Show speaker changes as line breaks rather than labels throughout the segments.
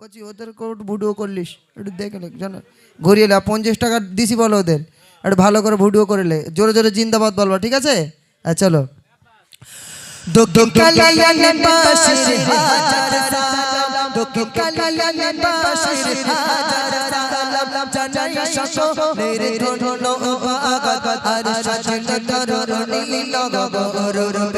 কচি ওদের ভিডিও করলিস একটু দেখে নে জানো ঘুরিয়ে লে পঞ্চাশ টাকা দিছি বলো ওদের একটু ভালো করে ভিডিও করে লে জোরে জোরে জিন্দাবাদ বলবা ঠিক আছে আর চলো দক্ষিণ কালিয়ানের পাশে হাজার সালাম দক্ষিণ কালিয়ানের পাশে হাজার সালাম জানাই সকলের ধন্যবাদ আর সাজন তরুণী নগর রূপে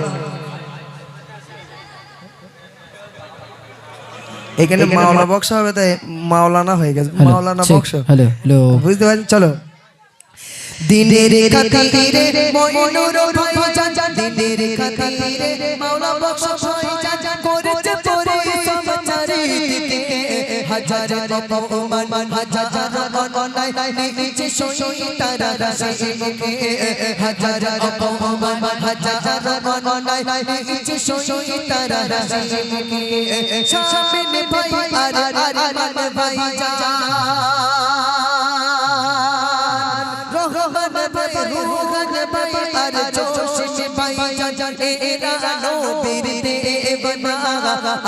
এখানে মাওলা বক্স হবে তাই মাওলানা হয়ে গেছে মাওলানা বক্স
হ্যালো
বুঝতে পারছেন চলো দিনের খাতিরে ময়ূর ভাই জান দিনের খাতিরে মাওলা বক্স ভাই জান করেছে হাজার অপমান হাজার অন্যায় নিচে সই তারা রাশি মুখে। হাজার অপমান হাজার অন্যায় নিচে সই তারা রাশি মুখে। সামনে ভাই আর আর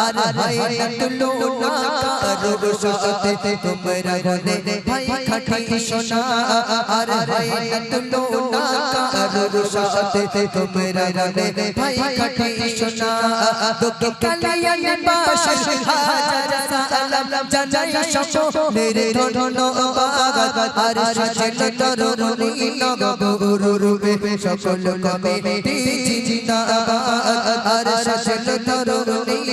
আর ভাই নটলো কারও সাথে তোমরা গনে ভাই খাটি সোনা আর ভাই নটলো কারও সাথে তোমরা গনে ভাই খাটি সোনা দোকে কালিয়ান বাসা হাজার সালাম জানাই সকলের ধন্যবাদ আর সাজন তরুণী নগর রূপে সকল কমিটি জিন্দাবাদ আর সাজন তরুণী নগর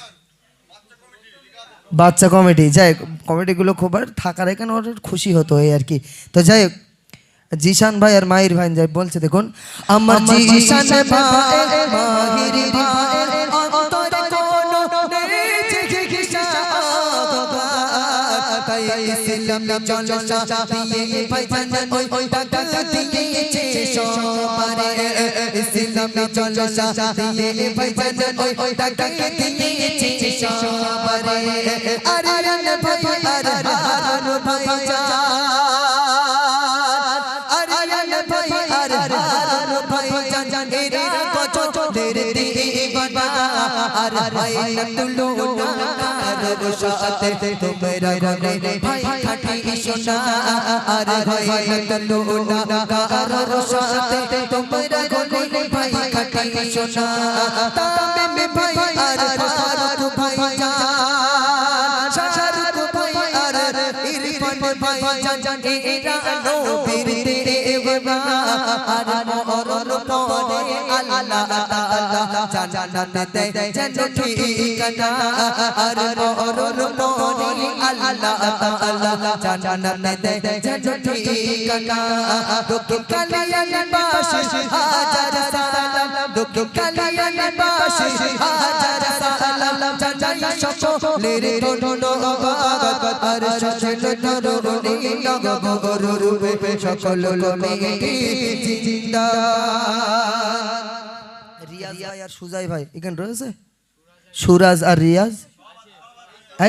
বাচ্চা কমেডি যাই হোক, কমেডিগুলো খুব আর থাকার এখানে ওর খুশি হতো এই আর কি। তো যাই হোক জিশান ভাই আর মায়ের ভাই যাই বলছে দেখুন আমার জিশান ভাই মাহির ভাই ইসলাম জলসা দিয়ে ভাই ওই ওই টাকা দিয়েছে সবারে ইসলাম জলসা দিয়ে ভাই ওই ওই টাকা দিয়েছে সবারে আরে আরে ভাই আরে আরে ভাই আরে ভাই নটুলো না সাথে তোমরা গনে ভাই খাটি সোনা। আরে ভাই নটুলো না কারও সাথে তোমরা গনে ভাই খাটি সোনা। তামে মে ভাই আরে ফারুক ভাই জান, শাহরুখ ভাই আরে ইরফান ভাই জান। এরা নবীর দেবনা আরে আল্লাহ তাআলা জান্নাত জান্নাত ঠিকানা আরে মরণ পরে আল্লাহ তাআলা জান্নাত জান্নাত ঠিকানা দক্ষিণ কালিয়ান বাসি হাজার সালাম দক্ষিণ কালিয়ান বাসি হাজার সালাম জানাই সকলের ধন্যবাদ আর সচেত তরুণী সকল কমিটি জিন্দাবাদ রিয়াজ। আর সুজাই ভাই এখানে রয়েছে? সুরাজ আর রিয়াজ।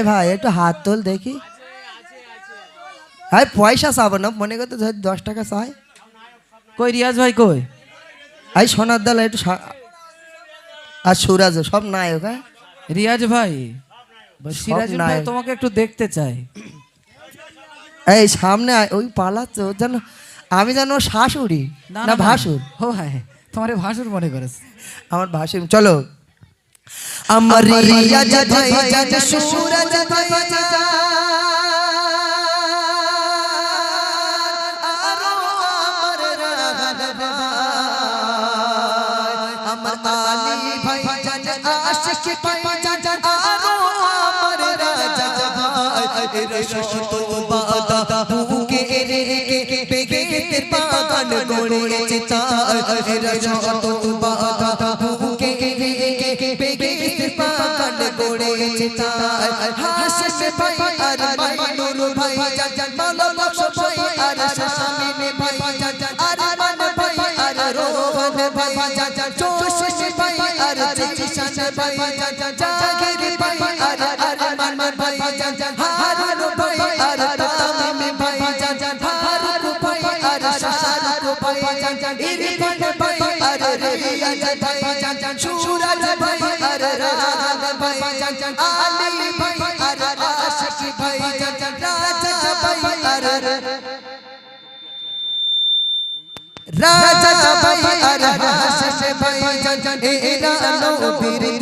ভাই একটু হাত তোল দেখি। হ্যাঁ পয়সা চাবো না মনে করতে দশ টাকা চাই।
কই রিয়াজ ভাই কই?
এই সোনার দাল একটু আর সুরাজ সব নায়ক হ্যাঁ?
রিয়াজ ভাই সিরাজুল ভাই। তোমাকে একটু দেখতে চাই।
এই সামনে ওই পালাচ্ছে যেন আমি যেন শাশুড়ি না ভাসুর।
ও হ্যাঁ তোমার ভাষুর মনে করেছে।
আমার ভাষ চলো। আমার আশিক তাই রস তো বাদা বুকে রে কে পেগে বাগান গড়েছে তাই হাসি পাই আর ভাই নুর ভাই যা যা মালা বক্স ভাই আর শামিনে ভাই যা যা আর মান ভাই আর রোহন ভাই যা যা জোশ ভাই আর জিশান ভাই যা যা জাগির ভাই আর আর মান ভাই যা যা হারুন ভাই আর তামিম ভাই যা যা ফারুক ভাই আর রিয়াজ ভাই যা সুরাজ ভাই আর রাহান ভাই যা আলী ভাই আর আশিক ভাই যা রাজা ভাই আর রাজা ভাই আর হাসস ভাই জান এরা নবীর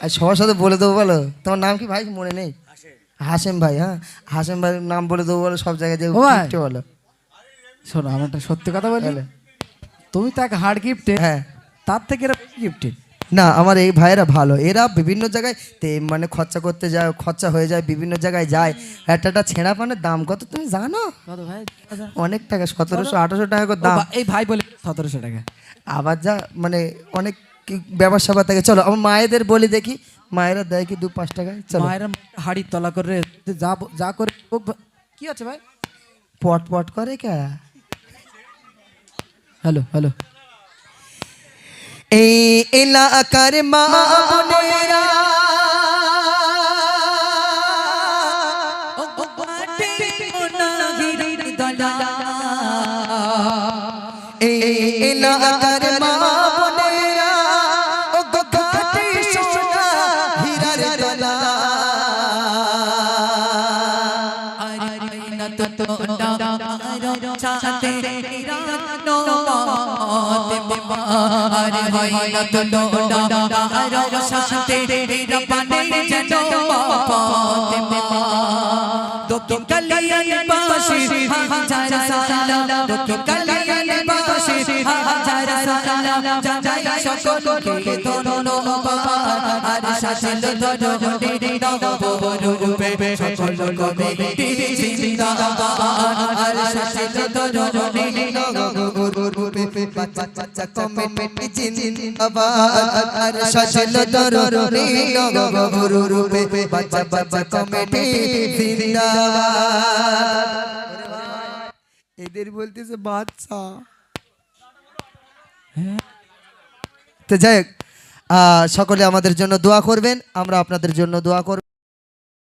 আর সবার সাথে বলে দেবো বলো? তোমার নাম কি ভাই? মনে নেই। হাসেম ভাই হ্যাঁ? হাসেম ভাই নাম বলে দেবো বলো সব জায়গায় যে
ভাই।
বলো।
শোনো আমার একটা সত্যি কথা বলি। তুমি তাকে হার্ড গিফটে
হ্যাঁ।
তার থেকে এরা গিফটে
না আমার এই ভাইয়েরা ভালো। এরা বিভিন্ন জায়গায় তে মানে খরচা করতে যায় খরচা হয়ে যায় বিভিন্ন জায়গায় যায়। একটা একটা ছেঁড়া পানের দাম কত তুমি জানো?
ভাই?
অনেক টাকা সতেরোশো আঠারোশো টাকা দাম।
এই ভাই বলে সতেরোশো টাকা।
আবার যা মানে অনেক ব্যবসা স্যাপার থাকে? চলো আমার মায়েদের বলি দেখি। মায়েরা দেয় কি দু পাঁচ টাকায় চলো।
মায়েরা হাড়ির তলা করে যা যা করে কি আছে ভাই?
পট পট করে কে?
Hello hello.
এই এলাকার মা বোনেরা এই এলাকার আরে হয় না তো ডোডা আর সাথে রপানে জানো পথে মা দোকে কালিয়ান পাশে হাজার সালাম দোকে কালিয়ান পাশে হাজার সালাম যাই সকলকে দোনো এদের বলতেছে বাচ্চা তো যাই হোক সকলে আমাদের জন্য দোয়া করবেন আমরা আপনাদের জন্য দোয়া করব।